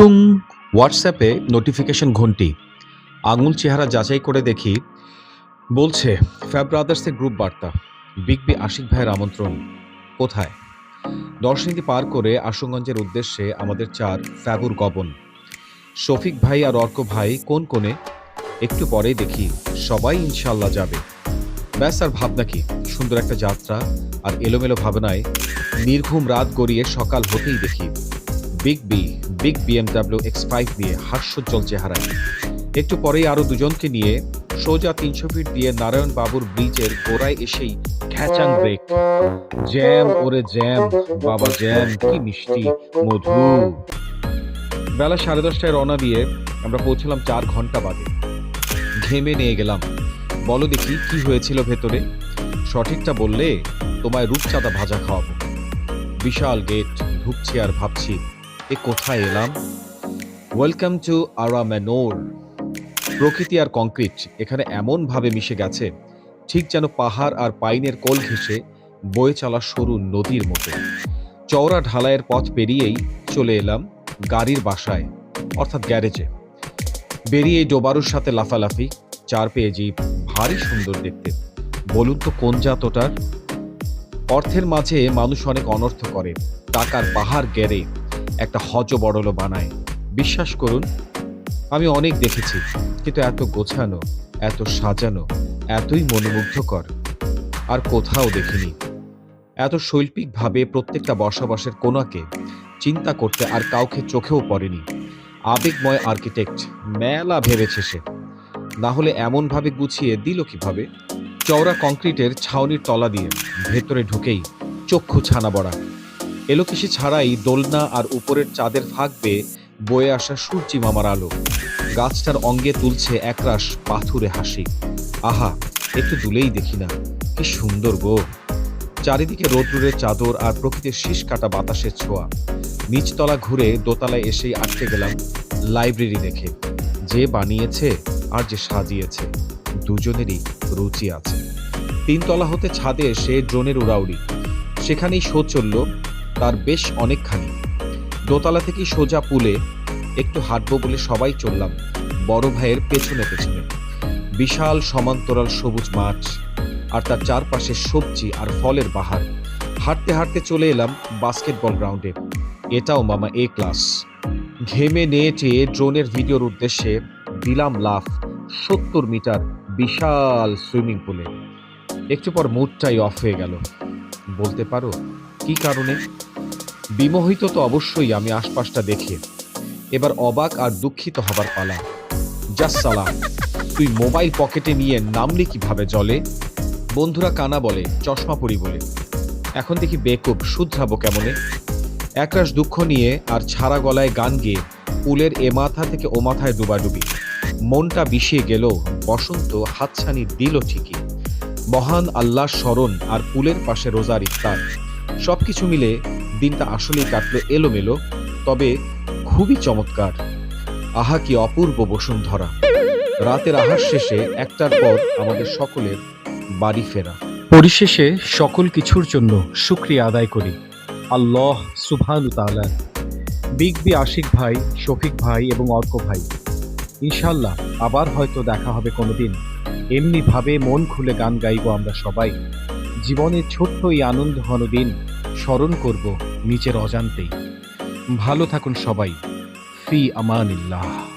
টুং হোয়াটসঅ্যাপে নোটিফিকেশন ঘন্টি। আঙুল চেহারা যাচাই করে দেখি, বলছে ফ্যাব ব্রাদার্সের গ্রুপ বার্তা। বিগ বি আশিক ভাইয়ের আমন্ত্রণ, কোথায়? দর্শনীতি পার করে আশুগঞ্জের উদ্দেশ্যে আমাদের চার ফ্যাবুর গবন শফিক ভাই আর অর্ক ভাই কোন কোণে? একটু পরেই দেখি, সবাই ইনশাল্লাহ যাবে। ব্যাস, আর ভাবনা কি? সুন্দর একটা যাত্রা, আর এলোমেলো ভাবনায় নির্ঘুম রাত গড়িয়ে সকাল হতেই দেখি। Big B Big BMW X five নিয়ে হাস্যোজ্জ্বল চেহারায়। একটু পরেই আরও দুজনকে নিয়ে সোজা তিনশো ফিট দিয়ে নারায়ণ বাবুর ব্রিজের গোড়ায় এসেই খ্যাচাং ব্রেক। জ্যাম, ওরে জ্যাম, বাবা জ্যাম, কি মিষ্টি, মধু। বেলা সাড়ে দশটায় রওনা দিয়ে আমরা পৌঁছলাম চার ঘণ্টা বাদে। ঘেমে নিয়ে গেলাম। বলো দেখি কি হয়েছিল ভেতরে? সঠিকটা বললে তোমায় রূপচাঁদা ভাজা খাওয়াবো। বিশাল গেট ঢুকছি আর ভাবছি। এ কোথায় এলাম? ওয়েলকাম টু আরা ম্যানোর প্রকৃতি আর কংক্রিট এখানে এমনভাবে মিশে গেছে, ঠিক যেন পাহাড় আর পাইনের কোল ঘেঁষে বয়ে চলা সরু নদীর মতো। চওড়া ঢালাইয়ের পথ পেরিয়েই চলে এলাম গাড়ির বাসায়, অর্থাৎ গ্যারেজে। বেরিয়ে ডোবারুর সাথে লাফালাফি, চার পেয়ে জিপ ভারী সুন্দর দেখতে। বলুন তো কোন জাত ওটার? অর্থের মাঝে মানুষ অনেক অনর্থ করে, টাকার পাহাড় গেড়ে। একটা হজ বড়ল বানায়। বিশ্বাস করুন, আমি অনেক দেখেছি, কিন্তু এত গোছানো, এত সাজানো, এতই মনোমুগ্ধকর, আর কোথাও দেখিনি। এত শৈল্পিকভাবে প্রত্যেকটা বসবাসের কোনাকে চিন্তা করতে আর কাউকে চোখেও পড়েনি। আবেগময় আর্কিটেক্ট, মেলা ভেবেছে সে। না হলে এমনভাবে গুছিয়ে দিল কীভাবে? চওড়া কংক্রিটের ছাউনির তলা দিয়ে ভেতরে ঢুকেই চক্ষু ছানা বড়া। এলোকেশি ছাড়াই দোলনা আর উপরের চাঁদের ফাঁক বেয়ে বয়ে আসা সূর্যি মামার আলো। গাছটার অঙ্গে তুলছে একরাশ পাথুরে হাসি। আহা, একটু দূলেই দেখি না, কি সুন্দর গো। চারিদিকে রোদ্রুরের চাদর আর প্রকৃতির শীষ কাটা বাতাসের ছোঁয়া। নিচতলা ঘুরে দোতলায় এসেই আটকে গেলাম লাইব্রেরি দেখে। যে বানিয়েছে আর যে সাজিয়েছে, দুজনেরই রুচি আছে। তিনতলা হতে ছাদে এসে ড্রোনের উড়াউড়ি। সেখানেই শো চলল তার বেশ অনেকখানি। দোতলা থেকে সোজা পুলে একটু হাঁটবো বলে সবাই চললাম, বড় ভাইয়ের পেছনে পেছনে। বিশাল সমান্তরাল সবুজ মাঠ আর তার চারপাশে সবজি আর ফলের বাহার। হাঁটতে হাঁটতে চলে এলাম বাস্কেটবল গ্রাউন্ডে এটাও মামা এ ক্লাস ঘেমে নেটে ড্রোনের ভিডিওর উদ্দেশ্যে দিলাম লাফ সত্তর মিটার বিশাল সুইমিং পুলে। একটু পর মুডটাই অফ হয়ে গেল। বলতে পারো কি কারণে? বিমোহিত তো অবশ্যই আমি আশপাশটা দেখে এবার অবাক আর দুঃখিত হবার পালা। জাস সালাম তুই মোবাইল পকেটে নিয়ে নামলি কীভাবে জলে? বন্ধুরা কানা বলে, চশমা পরি বলে। এখন দেখি বেকুব শুধরাবো কেমনে? একরাশ দুঃখ নিয়ে আর ছাড়া গলায় গান গেয়ে পুলের এ মাথা থেকে ও মাথায় ডুবাডুবি। মনটা বিষিয়ে গেল, বসন্ত হাতছানি দিল ঠিকই। মহান আল্লাহর স্মরণ আর পুলের পাশে রোজার ইফতার। সবকিছু মিলে দিনটা আসলেই কাটলো এলোমেলো, তবে খুবই চমৎকার। আহা, কি অপূর্ব বসুন্ধরা। রাতের আহার শেষে একটার পর আমাদের সকলের বাড়ি ফেরা। পরিশেষে সকল কিছুর জন্য শুক্রিয়া আদায় করি। আল্লাহ সুবহান তাআলার বিগ বি আশিক ভাই, শফিক ভাই এবং অর্ক ভাই। ইনশাল্লাহ আবার হয়তো দেখা হবে কোনোদিন। এমনি ভাবে মন খুলে গান গাইব আমরা সবাই। জীবনের ছোট্ট এই আনন্দ ঘন দিন স্মরণ করব নিচের অজান্তেই। ভালো থাকুন সবাই। ফি আমানিল্লাহ।